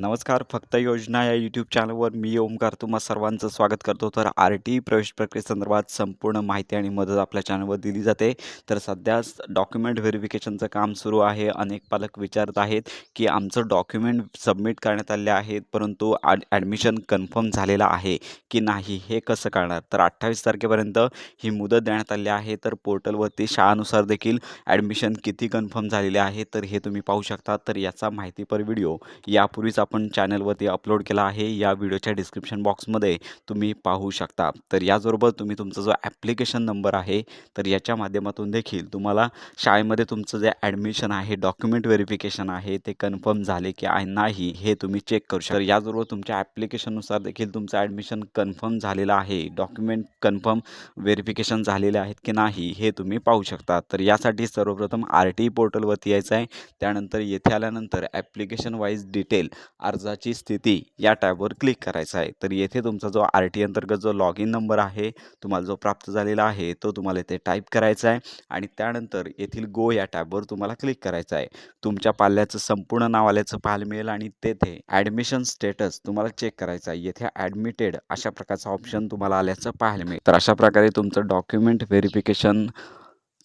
नमस्कार फक्त योजना या यूट्यूब चॅनलवर मी ओमकार तुम्हा सर्वांचं स्वागत करतो. तर आर टी प्रवेश प्रक्रियेसंदर्भात संपूर्ण माहिती आणि मदत आपल्या चॅनलवर दिली जाते. तर सध्या डॉक्युमेंट व्हेरिफिकेशनचं काम सुरू आहे. अनेक पालक विचारत आहेत की आमचं डॉक्युमेंट सबमिट करण्यात आले आहेत परंतु ॲड ॲडमिशन कन्फर्म झालेलं आहे की नाही हे कसं करणार तर अठ्ठावीस तारखेपर्यंत ही मुदत देण्यात आली आहे. तर पोर्टलवरती शाळानुसार देखील ॲडमिशन किती कन्फर्म झालेले आहे तर हे तुम्ही पाहू शकता. तर याचा माहितीपर व्हिडिओ यापूर्वीच आपण चॅनलवरती अपलोड केला आहे या व्हिडिओच्या डिस्क्रिप्शन बॉक्समध्ये तुम्ही पाहू शकता. तर याचबरोबर तुम्ही तुमचा जो ॲप्लिकेशन नंबर आहे तर याच्या माध्यमातून देखील तुम्हाला शाळेमध्ये तुमचं जे ॲडमिशन आहे डॉक्युमेंट व्हेरिफिकेशन आहे ते कन्फर्म झाले की आहे नाही हे तुम्ही चेक करू शकता. याचबरोबर तुमच्या ॲप्लिकेशननुसार देखील तुमचं ॲडमिशन कन्फर्म झालेलं आहे डॉक्युमेंट कन्फर्म व्हेरिफिकेशन झालेले आहेत की नाही हे तुम्ही पाहू शकता. तर यासाठी सर्वप्रथम आर टी पोर्टलवरती यायचं आहे. त्यानंतर येथे आल्यानंतर ॲप्लिकेशन वाईज डिटेल अर्जाची स्थिती या टॅबवर क्लिक करायचा आहे. तर येथे तुमचा जो आर टी अंतर्गत जो लॉग इन नंबर आहे तुम्हाला जो प्राप्त झालेला आहे तो तुम्हाला इथे टाईप करायचा आहे आणि त्यानंतर येथील गो या टॅबवर तुम्हाला क्लिक करायचं आहे. तुमच्या पाल्याचं संपूर्ण नाव आल्याचं पाहायला मिळेल आणि तेथे ॲडमिशन स्टेटस तुम्हाला चेक करायचा आहे. येथे ॲडमिटेड अशा प्रकारचा ऑप्शन तुम्हाला आल्याचं पाहायला मिळेल. तर अशा प्रकारे तुमचं डॉक्युमेंट व्हेरिफिकेशन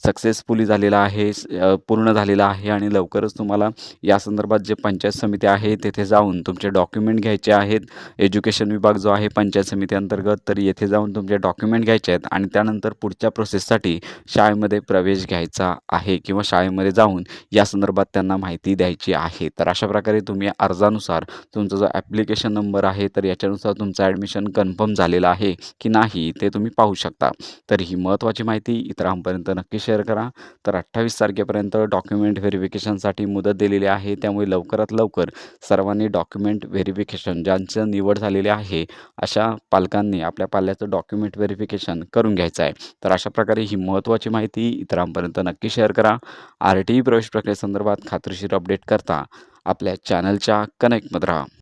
सक्सेसफुली झालेला आहे पूर्ण झालेला आहे आणि लवकरच तुम्हाला या संदर्भात जे पंचायत समिती आहे तेथे जाऊन तुमचे डॉक्युमेंट घ्यायचे आहेत. एज्युकेशन विभाग जो आहे पंचायत समिती अंतर्गत तर येथे जाऊन तुमचे डॉक्युमेंट घ्यायचे आहेत आणि त्यानंतर पुढच्या प्रोसेससाठी शाळेमध्ये प्रवेश घ्यायचा आहे किंवा शाळेमध्ये जाऊन या संदर्भात त्यांना माहिती द्यायची आहे. तर अशा प्रकारे तुम्ही अर्जानुसार तुमचा जो ॲप्लिकेशन नंबर आहे तर याच्यानुसार तुमचं ॲडमिशन कन्फर्म झालेलं आहे की नाही ते तुम्ही पाहू शकता. तर ही महत्त्वाची माहिती इतरांपर्यंत नक्की शेअर करा. तर अठ्ठावीस तारखेपर्यंत डॉक्युमेंट व्हेरिफिकेशनसाठी मुदत दिलेली आहे. त्यामुळे लवकरात लवकर सर्वांनी डॉक्युमेंट व्हेरिफिकेशन ज्यांचं निवड झालेली आहे अशा पालकांनी आपल्या पाल्याचं डॉक्युमेंट व्हेरिफिकेशन करून घ्यायचं आहे. तर अशा प्रकारे ही महत्त्वाची माहिती इतरांपर्यंत नक्की शेअर करा. आर टी प्रवेश प्रक्रियेसंदर्भात खात्रीशीर अपडेट करता आपल्या चॅनलच्या कनेक्टमध्ये राहा.